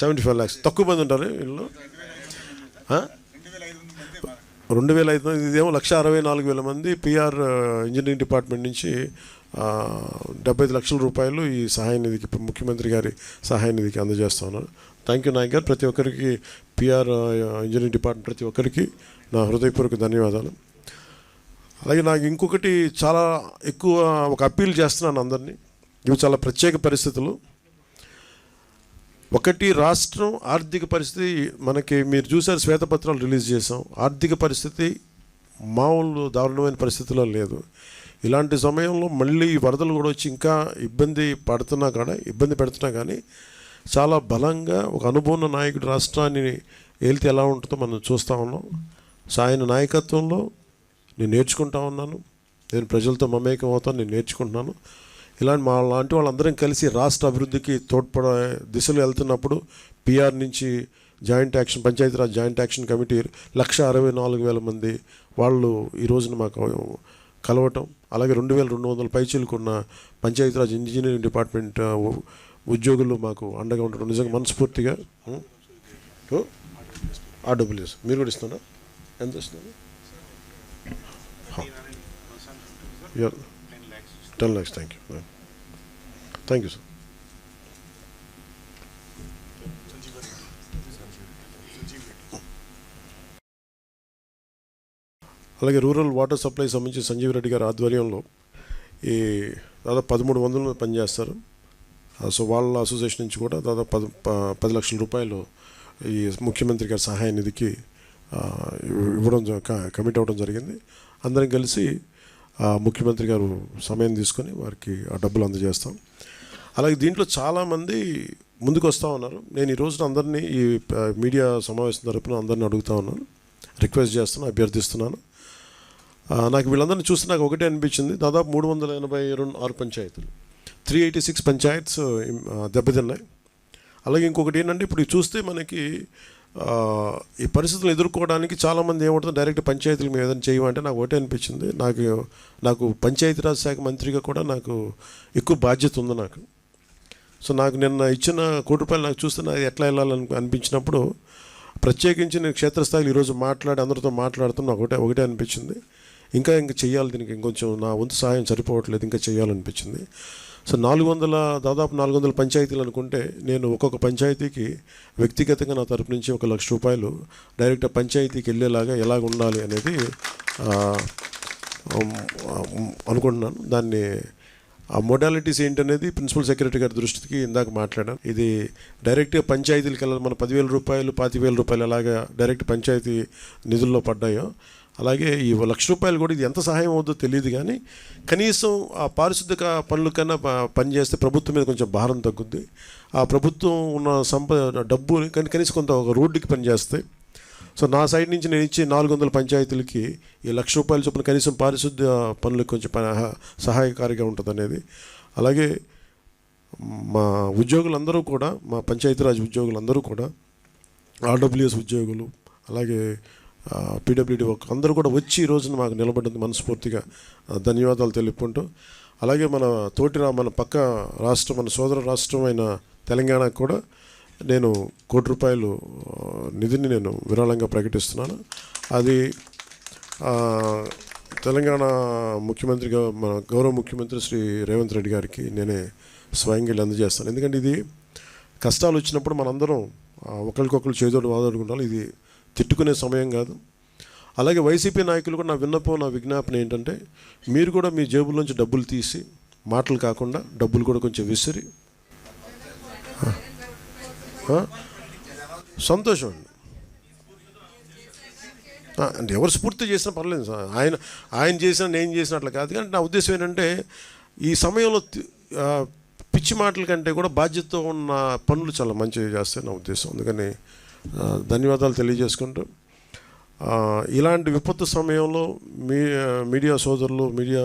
Seventy five lakhs. తక్కువ మంది ఉంటారు వీళ్ళు. రెండు వేల ఐదు మంది ఇదేమో లక్ష అరవై నాలుగు వేల మంది పిఆర్ ఇంజనీరింగ్ డిపార్ట్మెంట్ నుంచి డెబ్బై ఐదు లక్షల రూపాయలు ఈ సహాయ నిధికి ముఖ్యమంత్రి గారి సహాయ నిధికి అందజేస్తా ఉన్నారు. థ్యాంక్ యూ నాయక్ గారు. ప్రతి ఒక్కరికి పిఆర్ ఇంజనీరింగ్ డిపార్ట్మెంట్ ప్రతి ఒక్కరికి నా హృదయపూర్వక ధన్యవాదాలు. అలాగే నాకు ఇంకొకటి చాలా ఎక్కువ ఒక అప్పీల్ చేస్తున్నాను అందరినీ. ఇవి చాలా ప్రత్యేక పరిస్థితులు. ఒకటి రాష్ట్రం ఆర్థిక పరిస్థితి మనకి మీరు చూసారు శ్వేతపత్రాలు రిలీజ్ చేసాం ఆర్థిక పరిస్థితి మామూలు దారుణమైన పరిస్థితిలో లేదు. ఇలాంటి సమయంలో మళ్ళీ వరదలు కూడా వచ్చి ఇంకా ఇబ్బంది పడుతున్నా కానీ ఇబ్బంది పెడుతున్నా కానీ చాలా బలంగా ఒక అనుభవం నాయకుడు రాష్ట్రాన్ని ఏలితే ఎలా ఉంటుందో మనం చూస్తూ ఉన్నాం. సో ఆయన నాయకత్వంలో నేను నేర్చుకుంటా ఉన్నాను. నేను ప్రజలతో మమేకం అవుతాను నేను నేర్చుకుంటున్నాను. ఇలాంటి మా లాంటి వాళ్ళందరం కలిసి రాష్ట్ర అభివృద్ధికి తోడ్పడే దిశలో వెళ్తున్నప్పుడు పిఆర్ నుంచి joint action Panchayati Raj joint action committee lakh అరవై నాలుగు వేల మంది వాళ్ళు ఈ రోజున మాకు కలవటం అలాగే రెండు వేల రెండు వందల పైచీలకున్న పంచాయతీరాజ్ ఇంజనీరింగ్ డిపార్ట్మెంట్ ఉద్యోగులు మాకు అండగా ఉండటం నిజంగా మనస్ఫూర్తిగా ఆ ఓ? మీరు కూడా ఇస్తున్నారా? ఎంత ఇస్తున్నారు ten lakhs thank you thank you sir అలాగే రూరల్ వాటర్ సప్లై సంబంధించి సంజీవ్ రెడ్డి గారి ఆధ్వర్యంలో ఈ దాదాపు పదమూడు వందలు పనిచేస్తారు సో వాళ్ళ అసోసియేషన్ నుంచి కూడా దాదాపు పది ప- పది లక్షల రూపాయలు ఈ ముఖ్యమంత్రి గారి సహాయ నిధికి ఇవ్వడం కమిట్ అవ్వడం జరిగింది. అందరం కలిసి ఆ, ముఖ్యమంత్రి గారు సమయం తీసుకొని వారికి ఆ డబ్బులు అందజేస్తాం. అలాగే దీంట్లో చాలామంది ముందుకు వస్తూ ఉన్నారు. నేను ఈ రోజున అందరినీ ఈ మీడియా సమావేశం తరపున అందరిని అడుగుతా ఉన్నాను. రిక్వెస్ట్ చేస్తున్నాను అభ్యర్థిస్తున్నాను. నాకు వీళ్ళందరినీ చూస్తే నాకు ఒకటే అనిపించింది. దాదాపు మూడు వందల ఎనభై రెండు ఆరు పంచాయతీలు. త్రీ ఎయిటీ సిక్స్ పంచాయత్స్ దెబ్బతిన్నాయి. అలాగే ఇంకొకటి ఏంటంటే ఇప్పుడు చూస్తే మనకి ఈ పరిస్థితులు ఎదుర్కోవడానికి చాలామంది ఏమవుతుంది డైరెక్ట్ పంచాయతీలు మేము ఏదైనా చేయమంటే నాకు ఒకటే అనిపించింది. నాకు నాకు పంచాయతీరాజ్ శాఖ మంత్రిగా కూడా నాకు ఎక్కువ బాధ్యత ఉంది నాకు. సో నాకు నిన్న ఇచ్చిన కోటి రూపాయలు నాకు చూస్తే నాకు ఎట్లా వెళ్ళాలని అనిపించినప్పుడు ప్రత్యేకించి నేను క్షేత్రస్థాయిలో ఈరోజు మాట్లాడి అందరితో మాట్లాడుతున్నా ఒకటే ఒకటే అనిపించింది. ఇంకా ఇంకా చేయాలి దీనికి ఇంకొంచెం నా వంతు సహాయం సరిపోవట్లేదు ఇంకా చేయాలనిపించింది సో నాలుగు వందల దాదాపు నాలుగు వందల పంచాయతీలు అనుకుంటే నేను ఒక్కొక్క పంచాయతీకి వ్యక్తిగతంగా నా తరపు నుంచి ఒక లక్ష రూపాయలు డైరెక్ట్ పంచాయతీకి వెళ్ళేలాగా ఎలాగ ఉండాలి అనేది అనుకుంటున్నాను. దాన్ని ఆ మోడాలిటీస్ ఏంటనేది ప్రిన్సిపల్ సెక్రటరీ గారి దృష్టికి ఇందాక మాట్లాడాను ఇది డైరెక్ట్గా పంచాయతీలకు వెళ్ళాలి. మన పదివేల రూపాయలు పాతివేల రూపాయలు అలాగా డైరెక్ట్ పంచాయతీ నిధుల్లో పడ్డాయో అలాగే ఈ లక్ష రూపాయలు కూడా ఇది ఎంత సహాయం అవుతుందో తెలియదు కానీ కనీసం ఆ పారిశుద్ధిక పనుల కన్నా పనిచేస్తే ప్రభుత్వం మీద కొంచెం భారం తగ్గుద్ది. ఆ ప్రభుత్వం ఉన్న సంపద డబ్బు కానీ కనీసం కొంత ఒక రోడ్డుకి పనిచేస్తాయి సో నా సైడ్ నుంచి నేను ఇచ్చే నాలుగు వందల పంచాయతీలకి ఈ లక్ష రూపాయల చొప్పున కనీసం పారిశుద్ధ్య పనులకు కొంచెం సహాయకారిగా ఉంటుంది అనేది అలాగే మా ఉద్యోగులందరూ కూడా మా పంచాయతీరాజ్ ఉద్యోగులందరూ కూడా ఆర్డబ్ల్యూఎస్ ఉద్యోగులు అలాగే పీడబ్ల్యూడి వర్క్ అందరూ కూడా వచ్చి ఈ రోజున మాకు నిలబడింది మనస్ఫూర్తిగా. ధన్యవాదాలు తెలుపుకుంటూ అలాగే మన తోటి మన పక్క రాష్ట్రం మన సోదర రాష్ట్రమైన తెలంగాణకు కూడా నేను కోటి రూపాయలు నిధిని నేను విరాళంగా ప్రకటిస్తున్నాను. అది తెలంగాణ ముఖ్యమంత్రిగా మన గౌరవ ముఖ్యమంత్రి శ్రీ రేవంత్ రెడ్డి గారికి నేనే స్వయంగా వెళ్ళి అందజేస్తాను. ఎందుకంటే ఇది కష్టాలు వచ్చినప్పుడు మనందరం ఒకరికొకరు చేదోడు వాదోడుకుంటాం ఇది తిట్టుకునే సమయం కాదు. అలాగే వైసీపీ నాయకులు కూడా నా విన్నపం నా విజ్ఞాపన ఏంటంటే మీరు కూడా మీ జేబుల్లోంచి డబ్బులు తీసి మాటలు కాకుండా డబ్బులు కూడా కొంచెం విసిరి సంతోషం అండి. అంటే ఎవరు స్ఫూర్తి చేసినా పర్లేదు సార్. ఆయన ఆయన చేసినా నేను చేసినట్లు కాదు. కానీ నా ఉద్దేశం ఏంటంటే ఈ సమయంలో పిచ్చి మాటల కంటే కూడా బాధ్యతతో ఉన్న పనులు చాలా మంచిగా చేస్తే నా ఉద్దేశం. అందుకని ధన్యవాదాలు తెలియజేసుకుంటూ ఇలాంటి విపత్తు సమయంలో మీ మీడియా సోదరులు మీడియా